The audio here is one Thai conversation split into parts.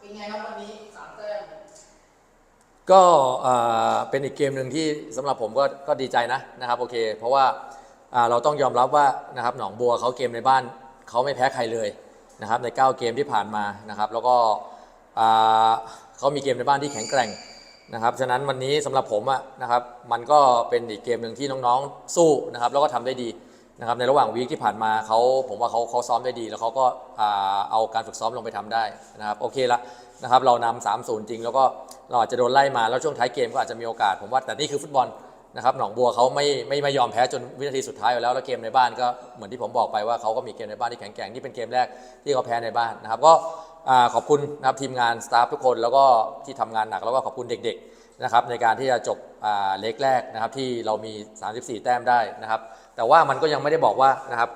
เป็นไงครับวันนี้สามแต้มก็เป็นอีกเกมหนึ่งที่สำหรับผมก็ก็ดีใจนะนะครับโอเค เพราะว่าเราต้องยอมรับว่านะครับหนองบัวเขาเกมในบ้านเขาไม่แพ้ใครเลยนะครับใน 9 เกมที่ผ่านมานะครับ แล้วก็เขามีเกมในบ้านที่แข็งแกร่งนะครับฉะนั้นวันนี้สำหรับผมอะนะครับมันก็เป็นอีกเกมหนึ่งที่น้องๆสู้นะครับแล้วก็ทำได้ดี นะครับในระหว่างวีคที่ผ่านมาเขาผมว่าเขาเขาซ้อมได้ดี แล้วเขาก็เอาการฝึกซ้อมลงไปทำได้นะครับโอเคละนะครับเรานำ3 0 จริง แล้วก็เราอาจจะโดนไล่มาแล้วช่วงท้ายเกมก็อาจจะมีโอกาสผมว่าแต่นี่คือฟุตบอล นะครับหนองบัวเขาไม่ไม่ไม่ยอมแพ้จนวินาทีสุดท้ายอยู่แล้วแล้วเกมในบ้านก็เหมือนที่ผมบอกไปว่าเขาก็มีเกมในบ้านที่แข็งแกร่งนี่เป็นเกมแรกที่เขาแพ้ในบ้านนะครับก็ขอบคุณนะครับทีมงานสตาฟทุกคนแล้วก็ที่ทำงานหนักแล้วก็ขอบคุณเด็กๆนะครับในการที่จะจบเล็กแรกนะครับที่เรามี 34 แต้มได้นะครับแต่ว่ามันก็ยังไม่ได้บอกว่านะครับ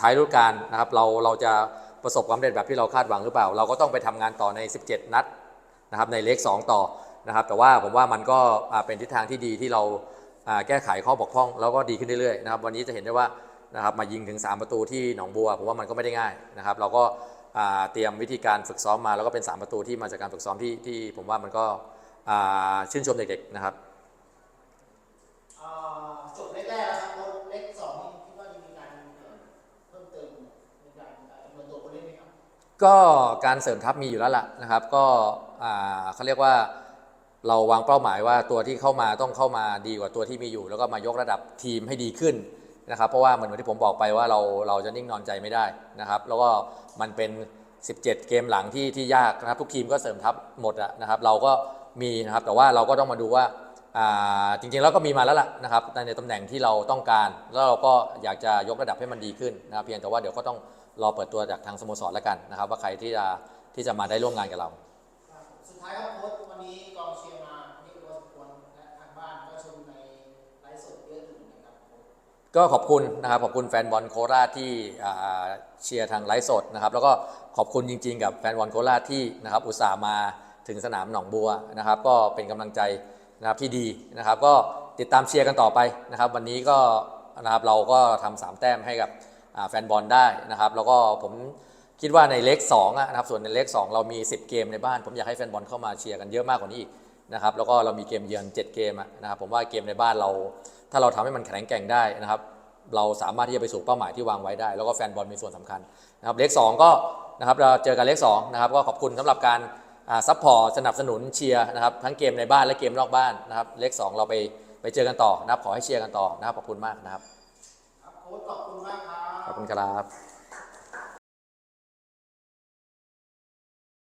ท้ายฤดูกาลนะครับเราเราจะประสบความสำเร็จแบบที่เราคาดหวังหรือเปล่า เราก็ต้องไปทำงานต่อใน 17 นัดนะครับในเล็ก2ต่อ นะครับ แต่ว่าผมว่ามันก็อ่าเป็นทิศทางที่ดีที่เราอ่าแก้ไขข้อบกพร่อง แล้วก็ดีขึ้นเรื่อยๆนะครับวันนี้จะเห็นได้ว่านะครับมายิงถึง 3 ประตูที่หนองบัวผมว่ามันก็ไม่ได้ง่ายนะครับ เราก็อ่าเตรียมวิธีการฝึกซ้อมมา แล้วก็เป็น 3 ประตูที่มาจากการฝึกซ้อมที่ที่ผมว่ามันก็อ่าชื่นชมเด็กๆนะครับอ่าจบเล็กแรกแล้วครับแล้วเล็กสองนี่คิดว่าจะมีการเอ่อเพิ่มเติมในการเอ่อจำนวนตัวผู้เล่นไหมครับก็การเสริมทัพมีอยู่แล้วล่ะนะครับ ก็อ่าเขาเรียกว่า เราวางเป้าหมายว่าตัวที่เข้ามาต้องเข้ามาดีกว่าตัวที่มีอยู่ แล้วก็มายกระดับทีมให้ดีขึ้นนะครับ เพราะว่าเหมือนที่ผมบอกไปว่าเราเราจะนิ่งนอนใจไม่ได้นะครับ แล้วก็มันเป็น 17 เกมหลังที่ที่ยากนะครับ ทุกทีมก็เสริมทัพหมดอะนะครับ เราก็มีนะครับ แต่ว่าเราก็ต้องมาดูว่าจริงๆแล้วก็มีมาแล้วล่ะนะครับในตำแหน่งที่เราต้องการ แล้วเราก็อยากจะยกระดับให้มันดีขึ้นนะครับเพียงแต่ว่าเดี๋ยวก็ต้องรอเปิดตัวจากทางสโมสรแล้วกันนะครับ ว่าใครที่จะที่จะมาได้ร่วมงานกับเรา สุดท้ายครับโค้ช ก็ขอบคุณนะครับขอบคุณแฟนบอลโคราชที่เชียร์ทางไลฟ์สดนะครับแล้วก็ขอบคุณจริงๆ กับแฟนบอลโคราชที่นะครับอุตส่าห์มาถึงสนามหนองบัวนะครับ ก็เป็นกำลังใจนะครับที่ดีนะครับ ก็ติดตามเชียร์กันต่อไปนะครับ วันนี้ก็นะครับเราก็ทำสามแต้มให้กับแฟนบอลได้นะครับ แล้วก็ผมคิดว่าในเล็ก2อะนะครับส่วนในเล็ก2เรามี 10 เกมในบ้าน ผมอยากให้แฟนบอลเข้ามาเชียร์กันเยอะมากกว่านี้อีก นะครับแล้วก็เรามีเกมเยือน 7 เกมอะนะครับผมว่าเกมในบ้านเรา ถ้าเราทำให้มันแข็งแกร่งได้นะครับเราสามารถที่จะไปสู่เป้าหมายที่วางไว้ได้ แล้วก็แฟนบอลมีส่วนสำคัญนะครับเลข2ก็นะครับเราเจอกันเลข2นะครับก็ขอบคุณสำหรับการซัพพอร์ตสนับสนุนเชียร์นะครับทั้งเกมในบ้านและเกมนอกบ้านนะครับเลข2เราไปไปเจอกันต่อนะครับขอให้เชียร์กันต่อนะครับขอบคุณมากนะครับครับโค้ชขอบคุณมากครับขอบคุณครับ